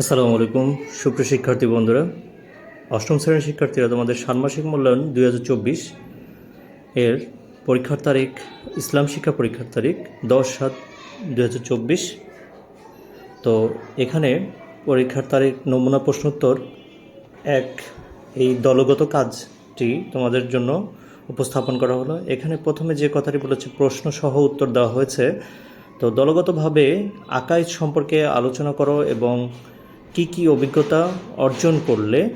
আসসালামু আলাইকুম, সুপ্রিয় শিক্ষার্থী বন্ধুরা। অষ্টম শ্রেণির শিক্ষার্থীরা, তোমাদের ষান্মাসিক মূল্যায়ন দুই হাজার চব্বিশ এর পরীক্ষার তারিখ, ইসলাম শিক্ষা পরীক্ষার তারিখ দশ সাত দুই তো এখানে পরীক্ষার তারিখ, নমুনা, প্রশ্নোত্তর এক, এই দলগত কাজটি তোমাদের জন্য উপস্থাপন করা হলো। এখানে প্রথমে যে কথাটি বলেছে প্রশ্ন সহ উত্তর দেওয়া হয়েছে। তো দলগতভাবে আকাইজ সম্পর্কে আলোচনা করো এবং কি কি অভিজ্ঞতা অর্জন করলে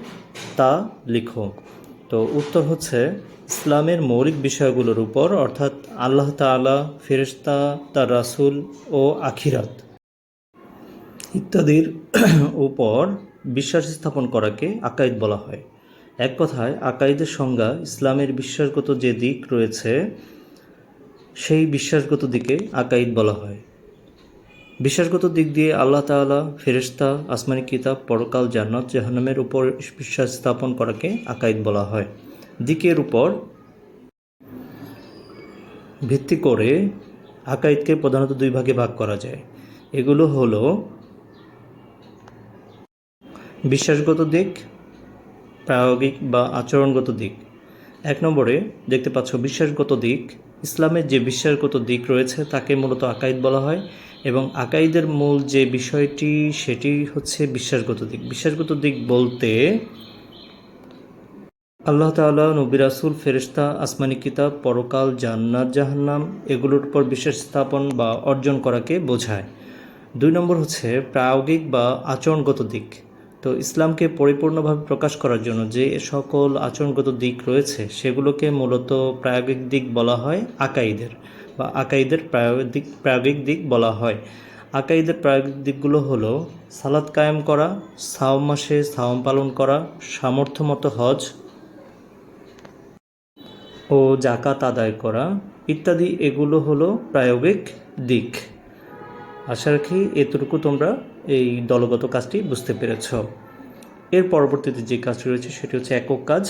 তা লিখো। তো উত্তর হচ্ছে, ইসলামের মৌলিক বিষয়গুলোর উপর, অর্থাৎ আল্লাহ তাআলা, ফেরেশতা, তার রাসূল ও আখিরাত ইত্যাদির উপর বিশ্বাস স্থাপন করাকে আকাইদ বলা হয়। এক কথায়, আকাইদের সংজ্ঞা ইসলামের বিশ্বাসগত যে দিক রয়েছে, সেই বিশ্বাসগত দিকে আকাইদ বলা হয়। বিশ্বাসগত দিক দিয়ে আল্লাহ তাআলা ফেরেশতা, আসমানি কিতাব, পরকাল, জান্নাত, জাহান্নামের উপর বিশ্বাস স্থাপন করাকে আকাইদ বলা হয়। দিকের উপর ভিত্তি করে আকাইদকে প্রধানত দুই ভাগে ভাগ করা যায়। এগুলো হলো বিশ্বাসগত দিক, প্রায়োগিক বা আচরণগত দিক। এক নম্বরে দেখতে পাচ্ছ, বিশ্বাসগত দিক ইসলামের যে বিশ্বাসগত দিক রয়েছে, তাকে মূলত আকাইদ বলা হয় এবং আকাইদের মূল যে বিষয়টি, সেটি হচ্ছে বিশ্বাসগত দিক। বিশ্বাসগত দিক বলতে আল্লাহ তাআলা, নবী রাসূল, ফেরেশতা, আসমানি কিতাব, পরকাল, জান্নাত, জাহান্নাম, এগুলোর উপর বিশ্বাস স্থাপন বা অর্জন করাকে বোঝায়। দুই নম্বর হচ্ছে প্রায়োগিক বা আচরণগত দিক। তো ইসলামকে পরিপূর্ণভাবে প্রকাশ করার জন্য যে সকল আচরণগত দিক রয়েছে, সেগুলোকে মূলত প্রায়োগিক দিক বলা হয় আকাইদের বা আকাইদের প্রায়োগিক প্রায়োগিক দিক বলা হয়। আকাইদের প্রায়োগিক দিকগুলো হলো সালাদ কায়েম করা, সাওম মাসে সাওম পালন করা, সামর্থ্য মতো হজ ও জাকাত আদায় করা ইত্যাদি, এগুলো হলো প্রায়োগিক দিক। আশা রাখি এতটুকু তোমরা এই দলগত কাজটি বুঝতে পেরেছ। এর পরবর্তীতে যে কাজটি রয়েছে সেটি হচ্ছে একক কাজ।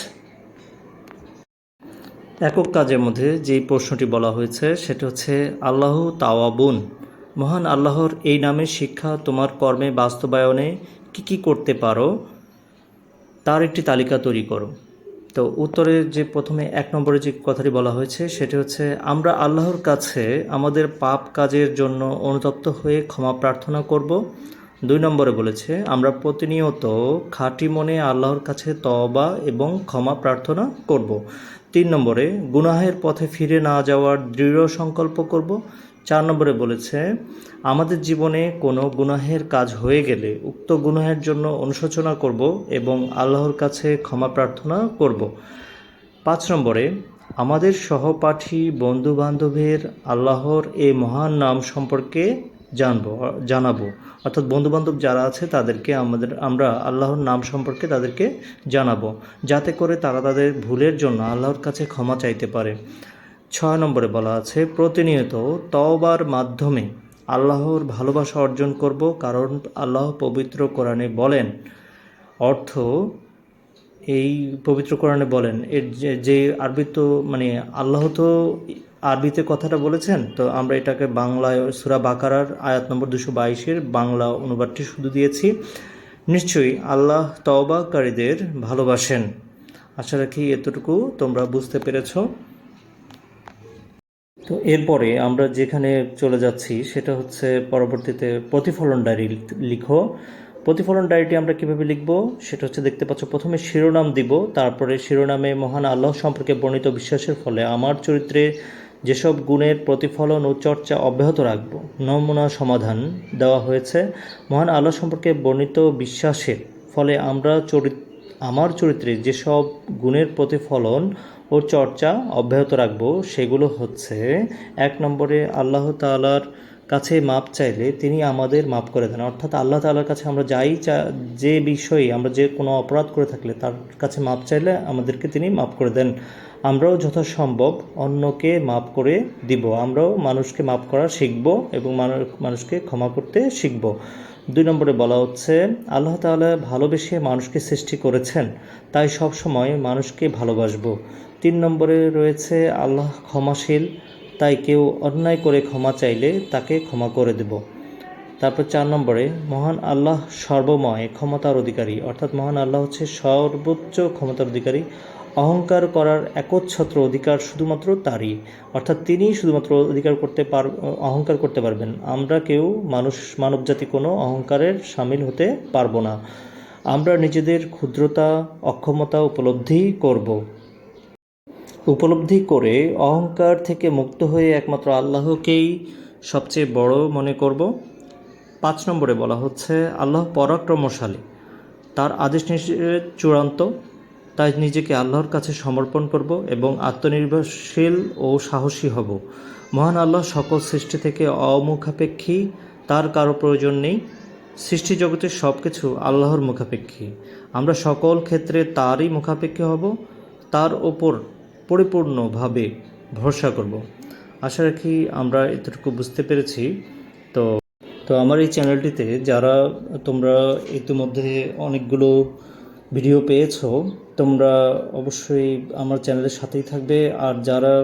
একক কাজের মধ্যে যেই প্রশ্নটি বলা হয়েছে সেটা হচ্ছে, আল্লাহ তাওয়াবুন। মহান আল্লাহর এই নামের শিক্ষা তোমার কর্মে বাস্তবায়নে কি কি করতে পারো, তার একটি তালিকা তৈরি করো। তো উত্তরে যে প্রথমে এক নম্বরে যে কথাটি বলা হয়েছে, সেটি হচ্ছে, আমরা আল্লাহর কাছে আমাদের পাপ কাজের জন্য অনুতপ্ত হয়ে ক্ষমা প্রার্থনা করব। দুই নম্বরে বলেছে, আমরা প্রতিনিয়ত খাঁটি মনে আল্লাহর কাছে তবা এবং ক্ষমা প্রার্থনা করব। তিন নম্বরে, গুনাহের পথে ফিরে না যাওয়ার দৃঢ় সংকল্প করব। চার নম্বরে বলেছে, আমাদের জীবনে কোনো গুনাহের কাজ হয়ে গেলে উক্ত গুনাহের জন্য অনুশোচনা করব এবং আল্লাহর কাছে ক্ষমা প্রার্থনা করব। পাঁচ নম্বরে, আমাদের সহপাঠী বন্ধু বান্ধবের আল্লাহর এই মহান নাম সম্পর্কে জানব, জানাব। অর্থাৎ বন্ধুবান্ধব যারা আছে তাদেরকে আমাদের, আমরা আল্লাহর নাম সম্পর্কে তাদেরকে জানাব, যাতে করে তারা তাদের ভুলের জন্য আল্লাহর কাছে ক্ষমা চাইতে পারে। ছয় নম্বরে বলা আছে, প্রতিনিয়ত তওবার মাধ্যমে আল্লাহর ভালোবাসা অর্জন করব, কারণ আল্লাহ পবিত্র কোরআনে বলেন। অর্থ, এই পবিত্র কোরআনে বলেন, এর যে আরবি তো মানে আল্লাহ তো আরবিতে কথাটা বলেছেন, তো আমরা এটাকে বাংলায়, সুরা বাকারার আয়াত নম্বর দুশো বাইশের বাংলা অনুবাদটি শুধু দিয়েছি। নিশ্চয়ই আল্লাহ তওবাকারীদের ভালোবাসেন। আশা রাখি এতটুকু তোমরা বুঝতে পেরেছ। তো এরপরে আমরা যেখানে চলে যাচ্ছি সেটা হচ্ছে পরবর্তীতে প্রতিফলন ডায়েরি লিখো। প্রতিফলন ডায়েরিটি আমরা কীভাবে লিখব? সেটা হচ্ছে দেখতে পাচ্ছ, প্রথমে শিরোনাম দিব, তারপরে শিরোনামে মহান আল্লাহ সম্পর্কে বর্ণিত বিশ্বাসের ফলে আমার চরিত্রে যেসব গুণের প্রতিফলন ও চর্চা অব্যাহত রাখব, নমুনা সমাধান দেওয়া হয়েছে। মহান আল্লাহ সম্পর্কে বর্ণিত বিশ্বাসের ফলে আমরা চরিত্র আমার চরিত্রে যেসব গুণের প্রতিফলন ও চর্চা অব্যাহত রাখব, সেগুলো হচ্ছে, এক নম্বরে আল্লাহ তালার কাছে মাপ চাইলে তিনি আমাদের মাপ করে দেন। অর্থাৎ আল্লাহ তালার কাছে আমরা যাই চা, যে বিষয়ে আমরা যে কোনো অপরাধ করে থাকলে তার কাছে মাপ চাইলে আমাদেরকে তিনি মাপ করে দেন। আমরাও যথাসম্ভব অন্যকে মাপ করে দিব। আমরাও মানুষকে মাপ করা শিখব এবং মানুষকে ক্ষমা করতে শিখব। দুই নম্বরে বলা হচ্ছে, আল্লাহ তাআলা ভালোবেসে মানুষকে সৃষ্টি করেছেন, তাই সব সময় মানুষকে ভালোবাসবো। তিন নম্বরে রয়েছে, আল্লাহ ক্ষমাশীল, তাই কেউ অন্যায় করে ক্ষমা চাইলে তাকে ক্ষমা করে দেব। তারপর চার নম্বরে, মহান আল্লাহ সর্বময় ক্ষমতার অধিকারী, অর্থাৎ মহান আল্লাহ হচ্ছে সর্বোচ্চ ক্ষমতার অধিকারী অহংকার করার একচ্ছত্র অধিকার শুধুমাত্র তারই। অর্থাৎ তিনিই শুধুমাত্র অধিকার করতে পার, অহংকার করতে পারবেন। আমরা কেউ মানুষ, মানবজাতি কোনো অহংকারের সামিল হতে পারব না। আমরা নিজেদের ক্ষুদ্রতা, অক্ষমতা উপলব্ধি করব। উপলব্ধি করে অহংকার থেকে মুক্ত হয়ে একমাত্র আল্লাহকেই সবচেয়ে বড় মনে করব। পাঁচ নম্বরে বলা হচ্ছে, আল্লাহ পরাক্রমশালী। তার আদেশ নিষেধ চূড়ান্ত। তাই নিজেকে আল্লাহর কাছে সমর্পণ করব এবং আত্মনির্ভরশীল ও সাহসী হব। মহান আল্লাহ সকল সৃষ্টি থেকে অমুখাপেক্ষী, তার কারও প্রয়োজন নেই। সৃষ্টি জগতের সব কিছু আল্লাহর মুখাপেক্ষী। আমরা সকল ক্ষেত্রে তারই মুখাপেক্ষী হব, তার ওপর পরিপূর্ণভাবে ভরসা করব। আশা রাখি আমরা এতটুকু বুঝতে পেরেছি। তো তো আমার এই চ্যানেলটিতে যারা, তোমরা ইতিমধ্যে অনেকগুলো ভিডিও পেয়েছ, তোমরা অবশ্যই আমার চ্যানেলের সাথেই থাকবে। আর যারা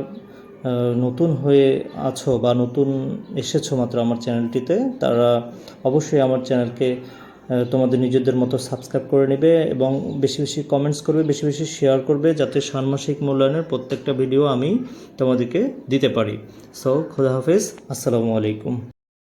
নতুন হয়ে আছো বা নতুন এসেছ মাত্র আমার চ্যানেলটিতে, তারা অবশ্যই আমার চ্যানেলকে তোমাদের নিজেদের মতো সাবস্ক্রাইব করে নেবে এবং বেশি বেশি কমেন্টস করবে, বেশি বেশি শেয়ার করবে, যাতে ষান্মাসিক মূল্যায়নের প্রত্যেকটা ভিডিও আমি তোমাদেরকে দিতে পারি। সো খোদা হাফেজ, আসসালামু আলাইকুম।